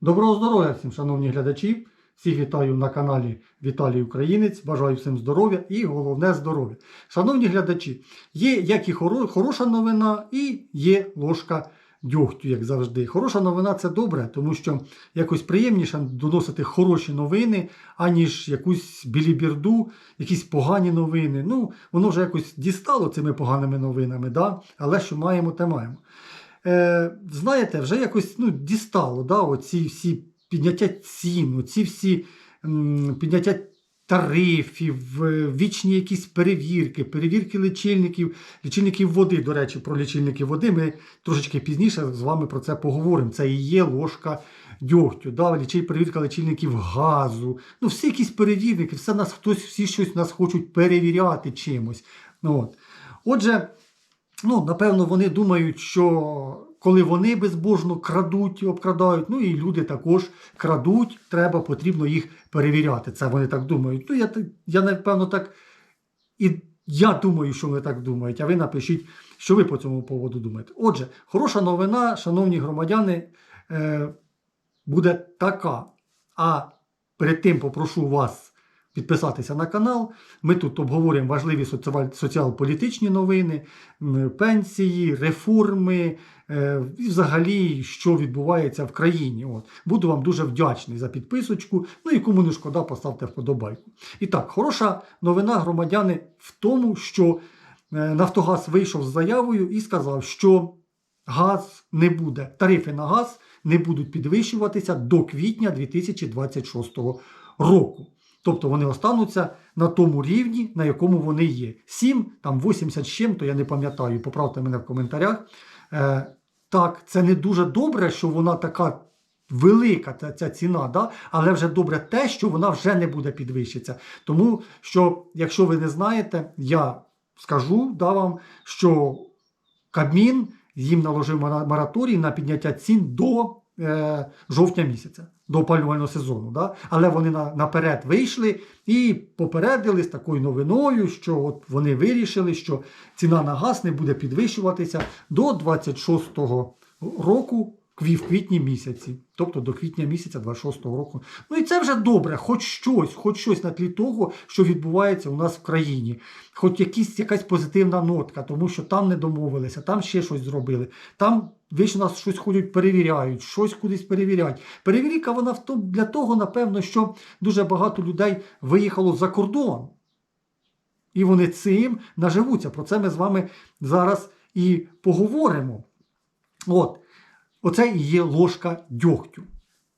Доброго здоров'я всім, шановні глядачі. Всіх вітаю на каналі Віталій Українець. Бажаю всім здоров'я і головне здоров'я. Шановні глядачі, є як і хоро- хороша новина, і є ложка дьогтю, як завжди. Хороша новина це добре, тому що якось приємніше доносити хороші новини, аніж якусь білібірду, якісь погані новини. Ну, воно вже якось дістало цими поганими новинами, да? але що маємо, те маємо. Е, знаєте, вже якось ну, дістало да, оці всі підняття цін, ці всі м, підняття тарифів, вічні якісь перевірки, перевірки лічильників, лічильників води. До речі, про лічильники води ми трошечки пізніше з вами про це поговоримо. Це і є ложка дьогтю, да, лічиль, перевірка лічильників газу. Ну, всі якісь перевірники, все нас хтось, всі щось нас хочуть перевіряти чимось. Ну, от. Отже, ну, напевно, вони думають, що коли вони безбожно крадуть, і обкрадають, ну і люди також крадуть, треба, потрібно їх перевіряти. Це вони так думають. Ну, я, я напевно, так і я думаю, що вони так думають, а ви напишіть, що ви по цьому поводу думаєте. Отже, хороша новина, шановні громадяни, е, буде така. А перед тим попрошу вас підписатися на канал. Ми тут обговорюємо важливі соціал-політичні новини, пенсії, реформи е, і взагалі, що відбувається в країні. От. Буду вам дуже вдячний за підписочку. Ну і кому не шкода, поставте вподобайку. І так, хороша новина, громадяни, в тому, що е, Нафтогаз вийшов з заявою і сказав, що газ не буде, тарифи на газ не будуть підвищуватися до квітня 2026 року. Тобто вони остануться на тому рівні, на якому вони є. 7, там 80 з чим, то я не пам'ятаю, поправте мене в коментарях. Е, так, це не дуже добре, що вона така велика ця, ця ціна, да? але вже добре те, що вона вже не буде підвищитися. Тому що, якщо ви не знаєте, я скажу да, вам, що Кабмін їм наложив мора- мораторій на підняття цін до жовтня місяця, до опалювального сезону. Да? Але вони на, наперед вийшли і попередили з такою новиною, що от вони вирішили, що ціна на газ не буде підвищуватися до 26-го року. В квітні місяці, тобто до квітня місяця 26-го року. Ну і це вже добре, хоч щось, хоч щось на тлі того, що відбувається у нас в країні, хоч якісь, якась позитивна нотка, тому що там не домовилися, там ще щось зробили. Там вічно нас щось ходять, перевіряють, щось кудись перевіряють. Перевірка вона для того, напевно, що дуже багато людей виїхало за кордон. І вони цим наживуться. Про це ми з вами зараз і поговоримо. От, оце і є ложка дьогтю.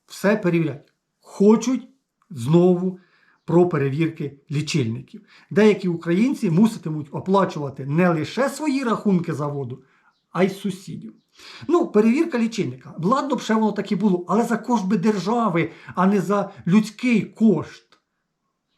Все перевіряють. Хочуть знову про перевірки лічильників. Деякі українці муситимуть оплачувати не лише свої рахунки за воду, а й сусідів. Ну, перевірка лічильника. Ладно б ще воно так і було, але за кошт би держави, а не за людський кошт.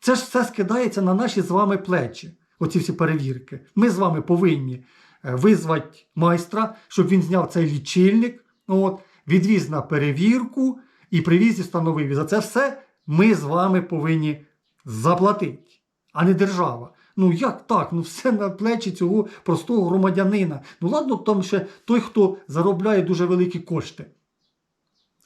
Це ж все скидається на наші з вами плечі, оці всі перевірки. Ми з вами повинні е, визвати майстра, щоб він зняв цей лічильник, от, відвіз на перевірку і привіз і встановив. За це все ми з вами повинні заплатити, а не держава. Ну як так? Ну все на плечі цього простого громадянина. Ну ладно, там ще той, хто заробляє дуже великі кошти.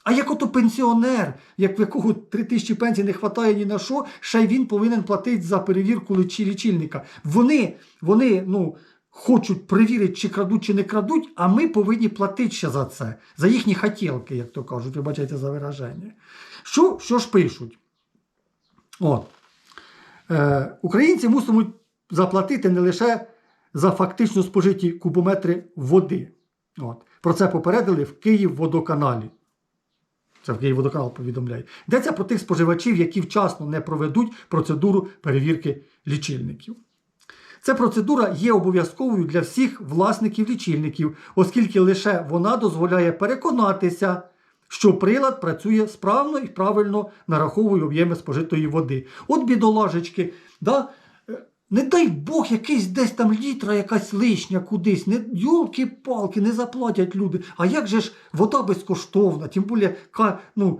А як ото пенсіонер, як в якого 3 тисячі пенсій не вистачає ні на що, ще й він повинен платити за перевірку лічильника. Вони, вони ну, хочуть перевірити, чи крадуть, чи не крадуть, а ми повинні платити ще за це, за їхні хотілки, як то кажуть, вибачайте за вираження. Що, що ж пишуть? От. Е, українці мусимо заплатити не лише за фактично спожиті кубометри води. От. Про це попередили в Київводоканалі. Це в Київводоканал повідомляє. Йдеться про тих споживачів, які вчасно не проведуть процедуру перевірки лічильників. Ця процедура є обов'язковою для всіх власників лічильників, оскільки лише вона дозволяє переконатися, що прилад працює справно і правильно нараховує об'єми спожитої води. От бідолажечки, да? е, не дай Бог, якийсь десь там літра, якась лишня кудись, не йолки-палки, не заплатять люди. А як же ж вода безкоштовна, тим більше ну,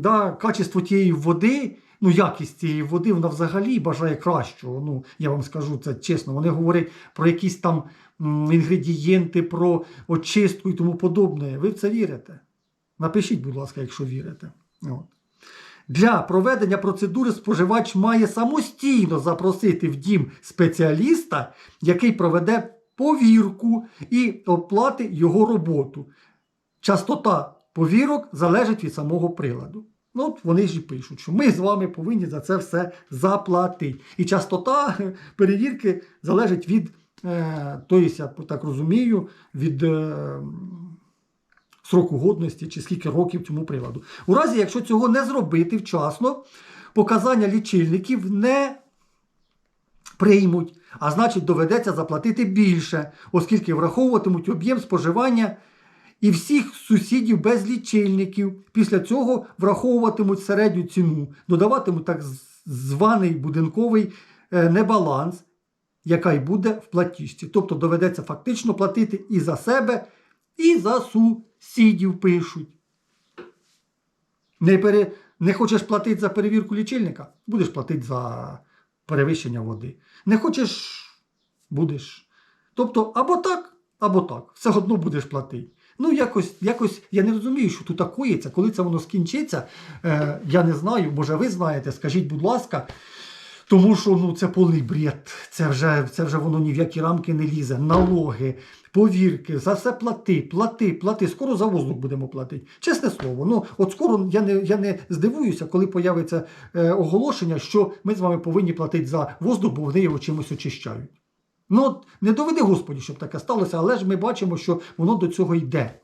да, качество тієї води, ну, якість цієї води, вона взагалі бажає кращого. Ну, я вам скажу це чесно. Вони говорять про якісь там інгредієнти, про очистку і тому подобне. Ви в це вірите? Напишіть, будь ласка, якщо вірите. От. Для проведення процедури споживач має самостійно запросити в дім спеціаліста, який проведе повірку і оплати його роботу. Частота повірок залежить від самого приладу. Ну, от вони ж і пишуть, що ми з вами повинні за це все заплатити. І частота перевірки залежить від, е, тобто, я так розумію, від е, сроку годності чи скільки років цьому приладу. У разі, якщо цього не зробити вчасно, показання лічильників не приймуть, а значить доведеться заплатити більше, оскільки враховуватимуть об'єм споживання і всіх сусідів без лічильників. Після цього враховуватимуть середню ціну, додаватимуть так званий будинковий е, небаланс, яка й буде в платіжці. Тобто доведеться фактично платити і за себе, і за сусідів пишуть. Не, пере... не хочеш платити за перевірку лічильника, будеш платити за перевищення води. Не хочеш, будеш. Тобто, або так, або так. Все одно будеш платити. Ну, якось, якось я не розумію, що тут такоїться, коли це воно скінчиться. Е, я не знаю, може ви знаєте, скажіть, будь ласка. Тому що ну, це повний бред. Це вже, це вже воно ні в які рамки не лізе. Налоги, повірки, за все плати, плати, плати. Скоро за воздух будемо платити. Чесне слово. Ну, от скоро я не, я не здивуюся, коли появиться е, оголошення, що ми з вами повинні платити за воздух, бо вони його чимось очищають. Ну, от не доведи Господі, щоб таке сталося, але ж ми бачимо, що воно до цього йде.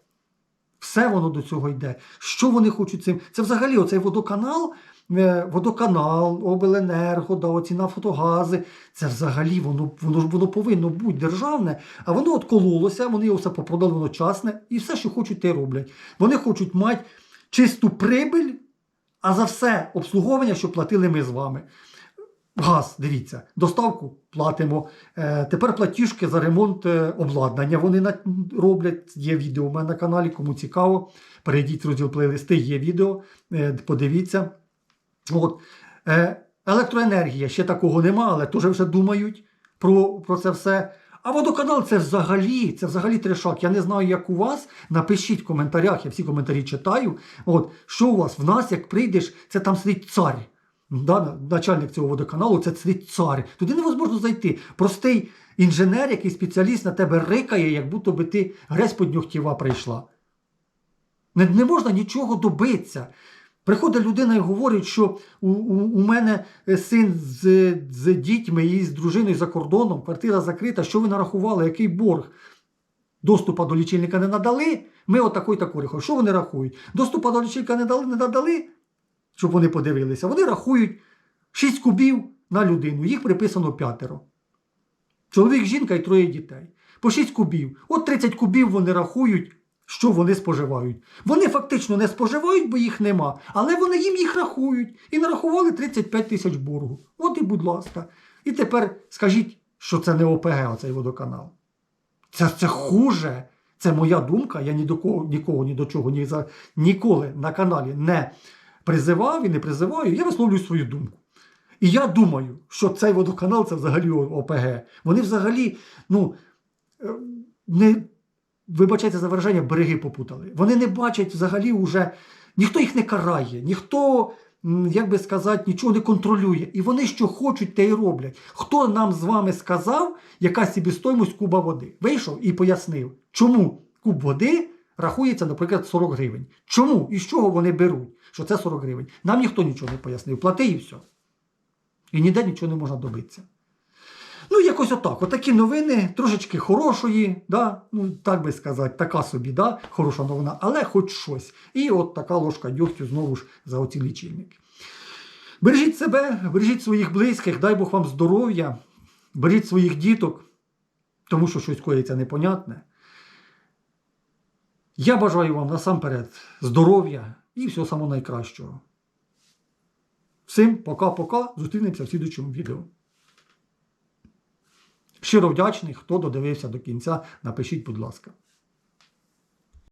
Все воно до цього йде. Що вони хочуть цим? Це взагалі оцей водоканал, е, водоканал, обленерго, да, оці нафтогази. Це взагалі воно, воно воно повинно бути державне, а воно от кололося, вони його все попродали, часне, і все, що хочуть, те роблять. Вони хочуть мати чисту прибиль, а за все обслуговування, що платили ми з вами. Газ, дивіться, доставку платимо. Е, тепер платіжки за ремонт е, обладнання вони на, роблять. Є відео у мене на каналі, кому цікаво. Перейдіть в розділ плейлисти, є відео, е, подивіться. От. Е, електроенергія ще такого нема, але теж вже думають про, про це все. А водоканал це взагалі, це взагалі трешак. Я не знаю, як у вас. Напишіть в коментарях, я всі коментарі читаю. От, що у вас? В нас, як прийдеш, це там сидить цар. Да, начальник цього водоканалу це цар. Туди невозможно зайти. Простий інженер, який спеціаліст на тебе рикає, як будто би ти грязь поднюхтєва прийшла. Не, не можна нічого добитися. Приходить людина і говорить, що у, у, у мене син з, з дітьми і з дружиною за кордоном, квартира закрита, що ви нарахували, який борг? Доступа до лічильника не надали, ми отакий таку рахуємо. Що вони рахують? Доступа до лічильника не дали, не надали, щоб вони подивилися. Вони рахують 6 кубів на людину, їх приписано п'ятеро. Чоловік, жінка і троє дітей. По 6 кубів. От 30 кубів вони рахують, що вони споживають. Вони фактично не споживають, бо їх нема, але вони їм їх рахують. І нарахували 35 тисяч боргу. От і будь ласка. І тепер скажіть, що це не ОПГ, оцей водоканал. Це, це хуже. Це моя думка. Я ні до кого, нікого, ні до чого ні за, ніколи на каналі не призивав і не призиваю. Я висловлюю свою думку. І я думаю, що цей водоканал це взагалі ОПГ. Вони взагалі, ну, е, не, вибачайте за вираження, береги попутали. Вони не бачать взагалі уже, ніхто їх не карає, ніхто, як би сказати, нічого не контролює. І вони що хочуть, те й роблять. Хто нам з вами сказав, яка собівартість куба води? Вийшов і пояснив, чому куб води рахується, наприклад, 40 гривень. Чому і з чого вони беруть, що це 40 гривень? Нам ніхто нічого не пояснив. Плати і все. І ніде нічого не можна добитися. Ну, якось отак. Отакі новини, трошечки хорошої, да? ну, так би сказати, така собі, да? хороша новина, але хоч щось. І от така ложка дьогтю знову ж за оці лічильники. Бережіть себе, бережіть своїх близьких, дай Бог вам здоров'я, бережіть своїх діток, тому що щось коїться непонятне. Я бажаю вам насамперед здоров'я і всього самого найкращого. Всім пока-пока. Зустрінемося в слідучому відео. Щиро вдячний, хто додивився до кінця. Напишіть, будь ласка.